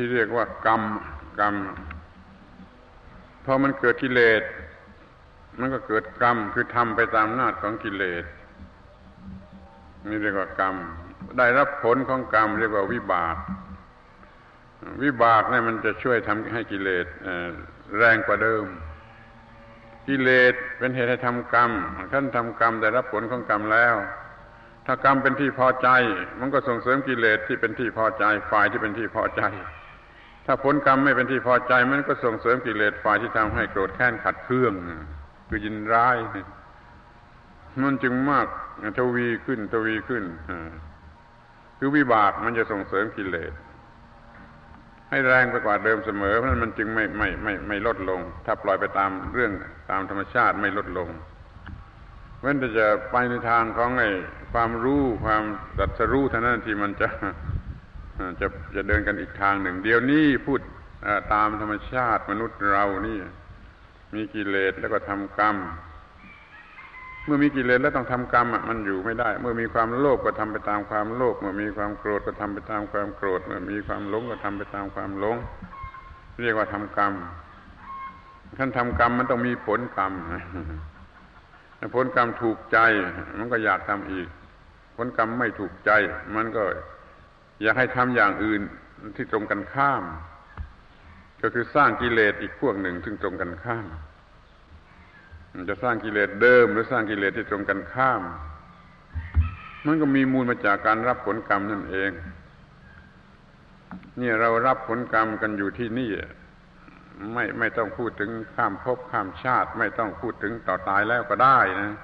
ที่เรียกว่ากรรมกรรมพอมันเกิดกิเลสมันก็เกิดกรรมคือทำไปตามนาจของกิเลสนี่เรียกว่ากรรม ได้รับผลของกรรม เรียกว่าวิบาก วิบากเนี่ยมันจะช่วยทำให้กิเลสแรงกว่าเดิม กิเลสเป็นเหตุให้ทำกรรมท่านทำกรรมได้รับผลของกรรมแล้ว ถ้ากรรมเป็นที่พอใจ มันก็ส่งเสริมกิเลสที่เป็นที่พอใจ ฝ่ายที่เป็นที่พอใจ ถ้าผลกรรมไม่เป็นที่พอใจมันก็ส่งเสริมกิเลสฝ่ายที่ทำให้โกรธแค้นขัดเคือง คือยินร้าย มันจึงมากทวีขึ้นทวีขึ้นคือวิบากมันจะส่งเสริมกิเลสให้แรงไปกว่าเดิมเสมอเพราะนั้นมันจึงไม่ไม่ไม่ไม่ลดลง ถ้าปล่อยไปตามเรื่องตามธรรมชาติไม่ลดลงเว้นแต่จะไปในทางของไอ้ความรู้ความตัดสรู้เท่านั้นที่มันจะ จะจะเดินกันอีกทางหนึ่ง เดี๋ยวนี้พูดตามธรรมชาติมนุษย์เรานี่ มีกิเลสแล้วก็ทำกรรม เมื่อมีกิเลสแล้วต้องทำกรรมอะมันอยู่ไม่ได้ เมื่อมีความโลภก็ทำไปตามความโลภเมื่อมีความโกรธก็ทำไปตามความโกรธ เมื่อมีความหลงก็ทำไปตามความหลง เรียกว่าทำกรรมท่านทำกรรมมันต้องมีผลกรรมผลกรรมถูกใจ มันก็อยากทำอีก ผลกรรมไม่ถูกใจ มันก็ อยากให้ทำอย่างอื่นที่ตรงกันข้าม ก็คือสร้างกิเลสอีกพวหนึ่งซึ่งตรงกันข้าม จะสร้างกิเลสเดิมหรือสร้างกิเลสที่ตรงกันข้าม มันก็มีมูลมาจากการรับผลกรรมนั่นเองเนี่ยเรารับผลกรรมกันอยู่ที่นี่ไม่ไม่ต้องพูดถึงข้ามภพข้ามชาติ ไม่ต้องพูดถึงต่อตายแล้วก็ได้นะ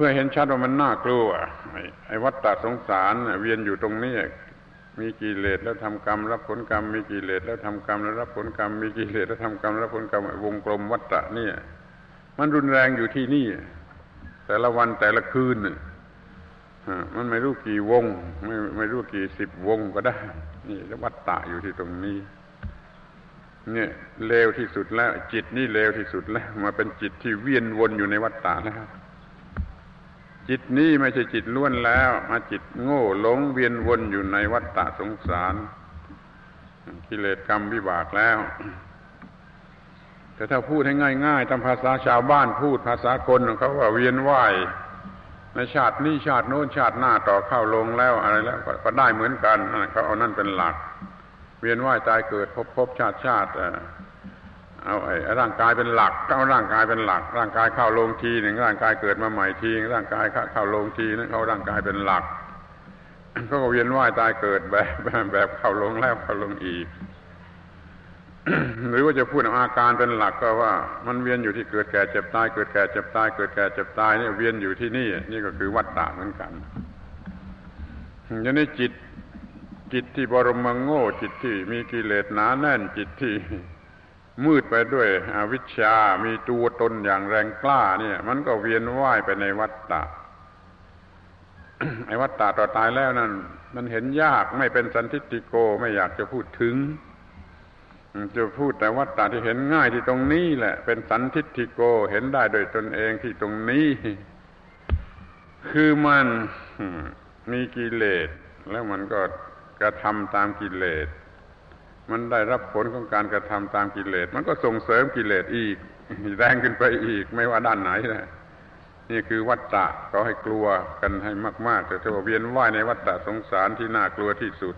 พื่อเห็นชัดว่ามันน่ากลัวไอ้วัฏฏะสงสารเวียนอยู่ตรงนี้มีกิเลสแล้วทำกรรม รับผลกรรม มีกิเลสแล้วทำกรรมแล้วรับผลกรรม มีกิเลสแล้วทำกรรมรับผลกรรมวงกลมวัฏฏะเนี่ย มันรุนแรงอยู่ที่นี่ แต่ละวันแต่ละคืนมันไม่รู้กี่วง ไม่ไม่รู้กี่สิบวงก็ได้ นี่วัฏฏะอยู่ที่ตรงนี้ เนี่ยเลวที่สุดแล้ว จิตนี่เลวที่สุดแล้ว มาเป็นจิตที่เวียนวนอยู่ในวัฏฏะแล้ว จิตนี้ไม่ใช่จิตล้วนแล้วมาจิตโง่หลงเวียนวนอยู่ในวัฏฏะสงสาร กิเลสกรรมวิบากแล้ว แต่ถ้าพูดให้ง่าย ๆ ตามภาษาชาวบ้านพูดภาษาคนเขาว่าเวียนว่ายในชาตินี้ชาติโน้นชาติหน้าต่อเข้าลงแล้วอะไรแล้วก็ได้เหมือนกันเขาเอานั่นเป็นหลัก เวียนว่ายตายเกิดพบพบชาติชาติ เอาไอ้ร่างกายเป็นหลักเอาร่างกายเป็นหลัก ร่างกายเข้าลงทีหนึ่งร่างกายเกิดมาใหม่ทีร่างกายเข้าลงทีนั้นเขาร่างกายเป็นหลักเขาก็เวียนว่ายตายเกิดแบบแบบเข้าลงแล้วเข้าลงอีก หรือว่าจะพูดอาการเป็นหลักก็ว่า มันเวียนอยู่ที่เกิดแก่เจ็บตาย เกิดแก่เจ็บตาย เกิดแก่เจ็บตายเนี่ยเวียนอยู่ที่นี่ นี่ก็คือวัฏฏะเหมือนกันย่างนี้จิตจิตที่บรมงโง่จิตที่มีกิเลสหนาแน่นจิตที่ มืดไปด้วยอวิชชา มีตัวตนอย่างแรงกล้าเนี่ย มันก็เวียนว่ายไปในวัฏฏะไอ้วัฏฏะต่อตายแล้วนั่น มันเห็นยากไม่เป็นสันทิติโกไม่อยากจะพูดถึง จะพูดแต่วัฏฏะที่เห็นง่ายที่ตรงนี้แหละ เป็นสันทิติโกเห็นได้โดยตนเองที่ตรงนี้ คือมันมีกิเลสแล้วมันก็กระทำตามกิเลส มันได้รับผลของการกระทำตามกิเลส มันก็ส่งเสริมกิเลสอีก แรงขึ้นไปอีก ไม่ว่าด้านไหนนะนี่คือวัฏฏะก็ให้กลัวกันให้มากๆแต่ถ้าเวียนว่ายในวัฏฏะสงสารที่น่ากลัวที่สุด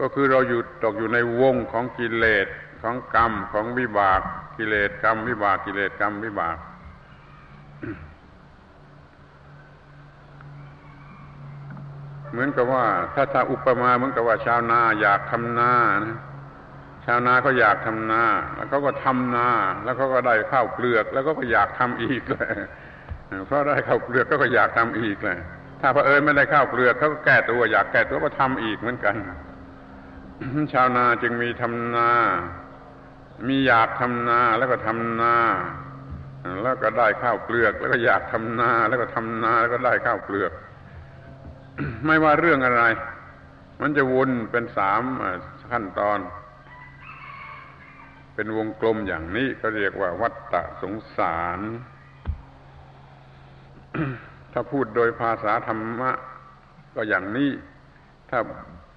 ก็คือเราอยู่ตกอยู่ในวงของกิเลสของกรรมของวิบาก กิเลสกรรมวิบากกิเลสกรรมวิบากเหมือนกับว่า ถ้าถ้าอุปมาเหมือนกับว่าชาวนาอยากทำนานะ ชาวนาก็อยากทำนา แล้วเขาก็ทำนา แล้วเขาก็ได้ข้าวเปลือก แล้วก็ก็อยากทำอีกเลยเพราะได้ข้าวเปลือกก็ก็อยากทำอีกเลยถ้าพระเอิญไม่ได้ข้าวเปลือกเขาก็แก้ตัว อยากแก้ตัวก็ทำอีกเหมือนกันชาวนาจึงมีทำนา มีอยากทำนาแล้วก็ทำนา แล้วก็ได้ข้าวเปลือก แล้วก็อยากทำนา แล้วก็ทำนาแล้วก็ได้ข้าวเปลือก ไม่ว่าเรื่องอะไร มันจะวนเป็นสามขั้นตอน เป็นวงกลมอย่างนี้ก็เรียกว่าวัฏฏะสงสาร ถ้าพูดโดยภาษาธรรมะ ก็อย่างนี้ ถ้า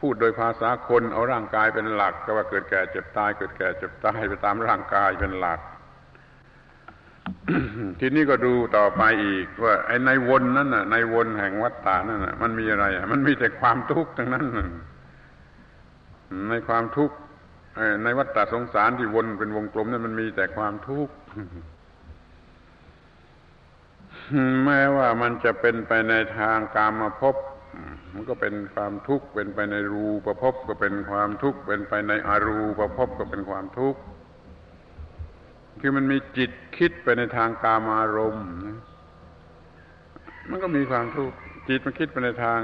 พูดโดยภาษาคนเอาร่างกายเป็นหลัก ก็ว่าเกิดแก่เจ็บตายเกิดแก่เจ็บตายไปตามร่างกายเป็นหลัก ทีนี้ก็ดูต่อไปอีก ว่า ไอ้ในวนนั้นน่ะ ในวนแห่งวัฏฏานั่นน่ะ มันมีอะไรอะ มันมีแต่ความทุกข์ทั้งนั้นในความทุกข์ ในวัฏฏะสงสารที่วนเป็นวงกลมนั้นมันมีแต่ความทุกข์แม้ว่ามันจะเป็นไปในทางกามาพบมันก็เป็นความทุกข์เป็นไปในรูประพบก็เป็นความทุกข์เป็นไปในอารูประพบก็เป็นความทุกข์คือมันมีจิตคิดไปในทางกามารมณ์มันก็มีความทุกข์จิตมันคิดไปในทาง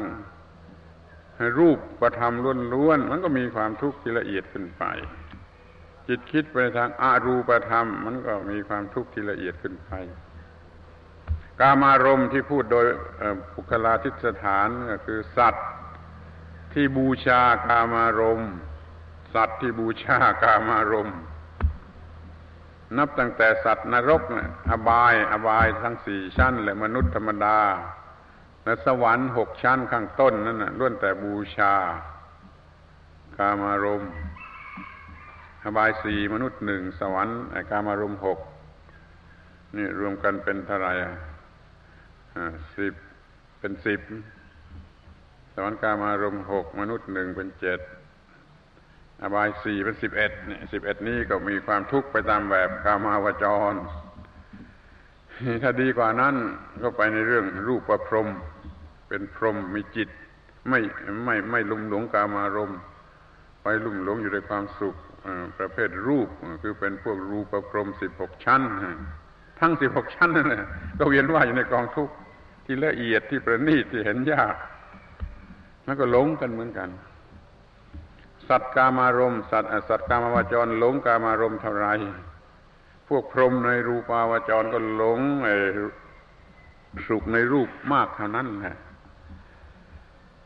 รูปประธรรมล้วนๆมันก็มีความทุกข์ที่ละเอียดขึ้นไป จิตคิดไปทางอารูปธรรม มันก็มีความทุกข์ที่ละเอียดขึ้นไป กามารมณ์ที่พูดโดยปุคลาทิสถานก็คือสัตว์ที่บูชากามารมณ์ สัตว์ที่บูชากามารมณ์ นับตั้งแต่สัตว์นรกนะอบายอบายทั้งสี่ชั้น และมนุษย์ธรรมดา และสวรรค์หกชั้นข้างต้นนั่นนะล้วนแต่บูชา กามารมณ์อบายสี่มนุษย์หนึ่งสวรรค์กามารมณ์หกนี่รวมกันเป็นเท่าไหร่สิบเป็นสิบสวรรค์กามารมณ์หกมนุษย์หนึ่งเป็นเจ็ดอบายสี่เป็นสิบเอ็ดนี่สิบเอ็ดนี้ก็มีความทุกข์ไปตามแบบกามาวจร ถ้าดีกว่านั้นก็ไปในเรื่องรูปประพรม เป็นพรหมมีจิต ไม่ไม่ไม่ลุ่มหลงกามารมณ์ไปลุ่มหลงอยู่ในความสุขประเภทรูปคือเป็นพวกรูปประพรมสิบหกชั้น ทั้งสิบหกชั้นนั่นแหละก็เวียนว่ายอยู่ในกองทุกข์ที่ละเอียดที่ประณีตที่เห็นยากแล้วก็หลงกันเหมือนกัน สัตว์กามารมสัตว์สัตว์กามาวจรหลงกามารมเท่าไรพวกพรหมในรูปาวจรก็หลงสุขในรูปมากเท่านั้นแหละ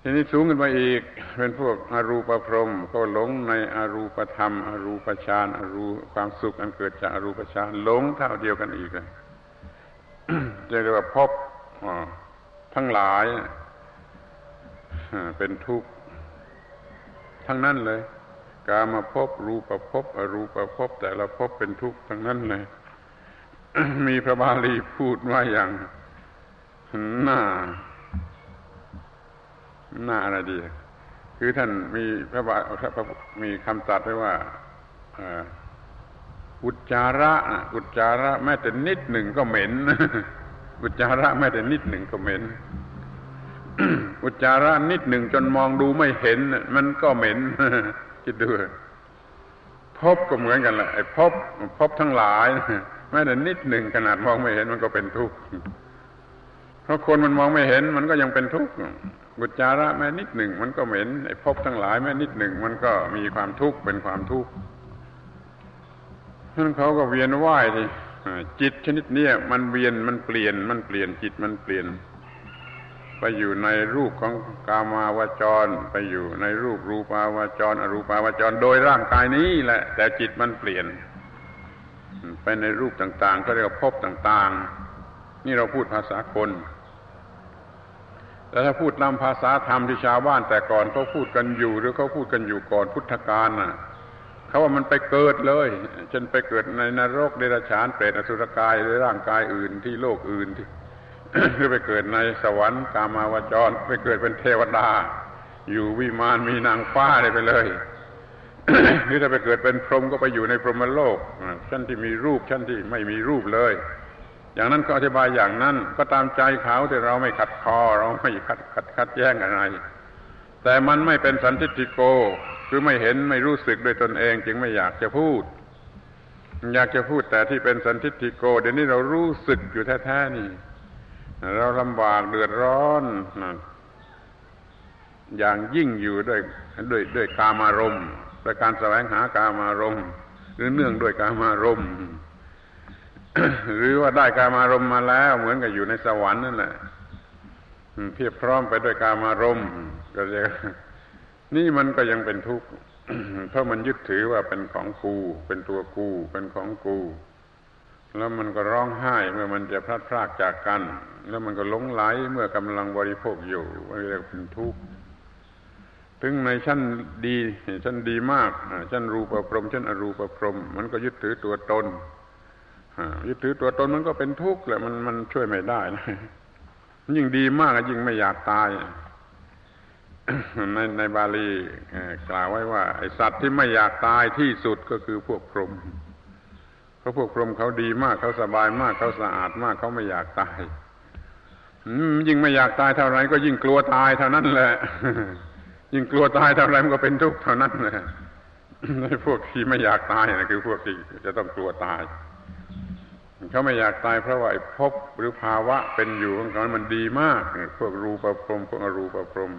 ทีนี้สูงขึ้นไปอีก เป็นพวกอรูปพรหมก็หลงในอรูปธรรมอรูปฌานอรูความสุขอันเกิดจากอรูปฌานหลงเท่าเดียวกันอีกเลยจะเรียกว่าพบทั้งหลายเป็นทุกข์ทั้งนั้นเลยกามาพบรูปภพอรูปภพแต่ละภพเป็นทุกข์ทั้งนั้นเลย มีพระบาลีพูดว่าอย่างหน้า น้าอะไรดี คือท่านมีพระบาทมีคำตัดไว้ว่าอุจจาระอุจจาระแม้แต่นิดหนึ่งก็เหม็น อุจจาระแม้แต่นิดหนึ่งก็เหม็น อุจจาระนิดหนึ่งจนมองดูไม่เห็น มันก็เหม็นคิดดูพบก็เหมือนกันแหละไอ้พบพบทั้งหลายแม้แต่นิดหนึ่งขนาดมองไม่เห็นมันก็เป็นทุกข์ เพราะคนมันมองไม่เห็น มันก็ยังเป็นทุกข์บุจาระแม้นิดหนึ่ง มันก็เหม็นไอ้พบทั้งหลายแม้นิดหนึ่ง มันก็มีความทุกข์เป็นความทุกข์ท่านเขาก็เวียนว่ายดิจิตชนิดนี้มันเวียนมันเปลี่ยน มันเปลี่ยนจิตมันเปลี่ยน ไปอยู่ในรูปของกามาวจร ไปอยู่ในรูปรูปาวจร อรูปาวจร โดยร่างกายนี้แหละ แต่จิตมันเปลี่ยน ไปในรูปต่างๆก็เรียกว่าพบต่าง ๆ นี่เราพูดภาษาคน แต่ถ้าพูดนำภาษาธรรมที่ชาวบ้านแต่ก่อนเขาพูดกันอยู่ หรือเขาพูดกันอยู่ก่อนพุทธกาลน่ะเขาว่ามันไปเกิดเลยจนไปเกิดในนรกเดรัจฉานเปรตอสุรกายหรือร่างกายอื่นที่โลกอื่นที่หรือไปเกิดในสวรรค์กามาวจร ไปเกิดเป็นเทวดา อยู่วิมานมีนางฟ้าอะไไปเลยหรือถ้าไปเกิดเป็นพรหมก็ไปอยู่ในพรหมโลกชั้นที่มีรูปชั้นที่ไม่มีรูปเลย อย่างนั้นก็อธิบายอย่างนั้นก็ตามใจเขาแต่เราไม่ขัดคอเราไม่ขัดขัดขัดแย้งอะไร แต่มันไม่เป็นสันติโก คือไม่เห็นไม่รู้สึกด้วยตนเอง จึงไม่อยากจะพูด อยากจะพูดแต่ที่เป็นสันติโก เดี๋ยวนี้เรารู้สึกอยู่แท้ๆนี่ เราลำบากเดือดร้อนอย่างยิ่งอยู่ด้วยด้วยด้วยกามารมณ์ด้วยการแสวงหากามารมณ์หรือเนื่องด้วยกามารมณ์ หรือว่าได้กามารมมาแล้ว เหมือนกับอยู่ในสวรรค์นั่นแหละเพียบพร้อมไปด้วยกามารมก็จะนี่มันก็ยังเป็นทุกข์เพราะมันยึดถือว่าเป็นของกู เป็นตัวกู เป็นของกู แล้วมันก็ร้องไห้เมื่อมันจะพลัดพรากจากกัน แล้วมันก็หลงไหลเมื่อกำลังบริโภคอยู่มันเรียกเป็นทุกข์ถึงในชั้นดีชั้นดีมากชั้นรูปพรหมชั้นอรูปพรหมมันก็ยึดถือตัวตน ยึดถือตัวตนมันก็เป็นทุกข์แหละมันมันช่วยไม่ได้นะยิ่งดีมากยิ่งไม่อยากตาย ในในบาลีกล่าวไว้ว่า ไอสัตว์ที่ไม่อยากตายที่สุดก็คือพวกพรหมเพราะพวกพรหมเขาดีมากเขาสบายมากเขาสะอาดมากเขาไม่อยากตายยิ่งไม่อยากตายเท่าไรก็ยิ่งกลัวตายเท่านั้นแหละ ยิ่งกลัวตายเท่าไรมันก็เป็นทุกข์เท่านั้นเลยในพวกที่ไม่อยากตายนะคือพวกที่จะต้องกลัวตาย เขาไม่อยากตายเพราะว่าพบหรือภาวะเป็นอยู่ของเขามันดีมากพวกรูปประพรมพวกอรูปประพรม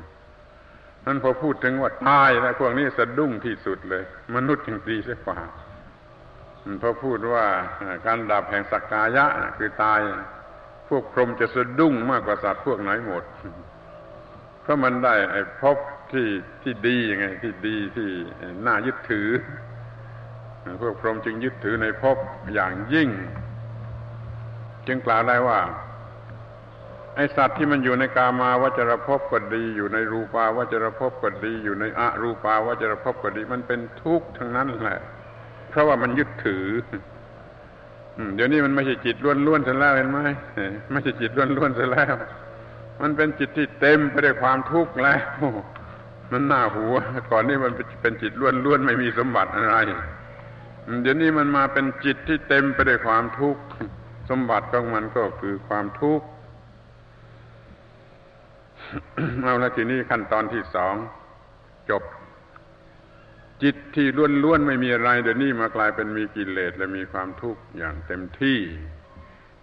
นั้นพอพูดถึงว่าตายนะพวกนี้สะดุ้งที่สุดเลย มนุษย์ยังดีเสียกว่าพอพูดว่าการดับแห่งสักกายะคือตาย พวกพรหมจะสะดุ้งมากกว่าสัตว์พวกไหนหมด เพราะมันได้ไอ้พบที่ที่ดียังไง ที่ดีที่น่ายึดถือ พวกพรหมจึงยึดถือในพบอย่างยิ่ง จึงกล่าวได้ว่าไอสัตว์ที่มันอยู่ในกามาวจรภพก็ดี อยู่ในรูปาวจรภพก็ดี อยู่ในอรูปาวจรภพก็ดี มันเป็นทุกข์ทั้งนั้นแหละ เพราะว่ามันยึดถือเดี๋ยวนี้มันไม่ใช่จิตล้วนๆเสียแล้วเห็นไหมไม่ใช่จิตล้วนๆเสียแล้ว มันเป็นจิตที่เต็มไปด้วยความทุกข์แล้ว มันหน้าหัวก่อนนี้มันเป็นจิตล้วนๆไม่มีสมบัติอะไร เดี๋ยวนี้มันมาเป็นจิตที่เต็มไปด้วยความทุกข์ สมบัติของมันก็คือความทุกข์เอาละทีนี้ขั้นตอนที่สองจบ จิตที่ล้วนๆไม่มีอะไรเดี๋ยวนี้มากลายเป็นมีกิเลสและมีความทุกข์อย่างเต็มที่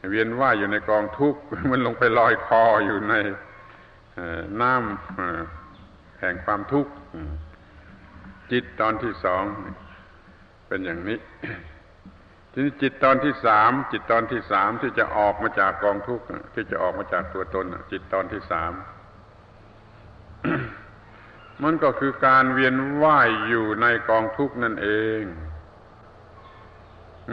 เวียนว่ายอยู่ในกองทุกข์มันลงไปลอยคออยู่ในน้ำแห่งความทุกข์จิตตอนที่สองเป็นอย่างนี้ ทีนี้จิตตอนที่สามจิตตอนที่สามที่จะออกมาจากกองทุกข์ที่จะออกมาจากตัวตนจิตตอนที่สามมันก็คือการเวียนว่ายอยู่ในกองทุกข์นั่นเอง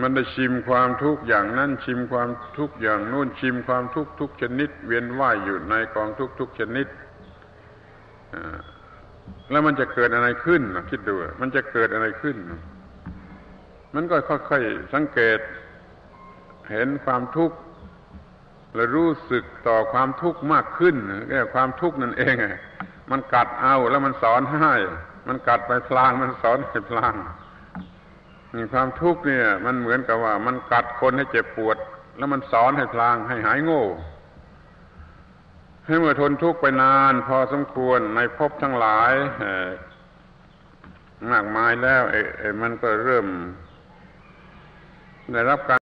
มันได้ชิมความทุกข์อย่างนั้นชิมความทุกข์อย่างนู้นชิมความทุกข์ทุกชนิด เวียนว่ายอยู่ในกองทุกข์ทุกชนิดแล้วมันจะเกิดอะไรขึ้นคิดดูมันจะเกิดอะไรขึ้น มันก็ค่อยๆสังเกต เห็นความทุกข์และรู้สึกต่อความทุกข์มากขึ้นแค่ความทุกข์นั่นเองมันกัดเอาแล้วมันสอนให้ มันกัดไปพลาง มันสอนให้พลางความทุกข์เนี่ย มันเหมือนกับว่า มันกัดคนให้เจ็บปวด แล้วมันสอนให้พลางให้หายโง่ให้เมื่อทนทุกข์ไปนาน พอสมควรในภพทั้งหลายมากมายแล้วไอ้มันก็เริ่ม ได้รับการ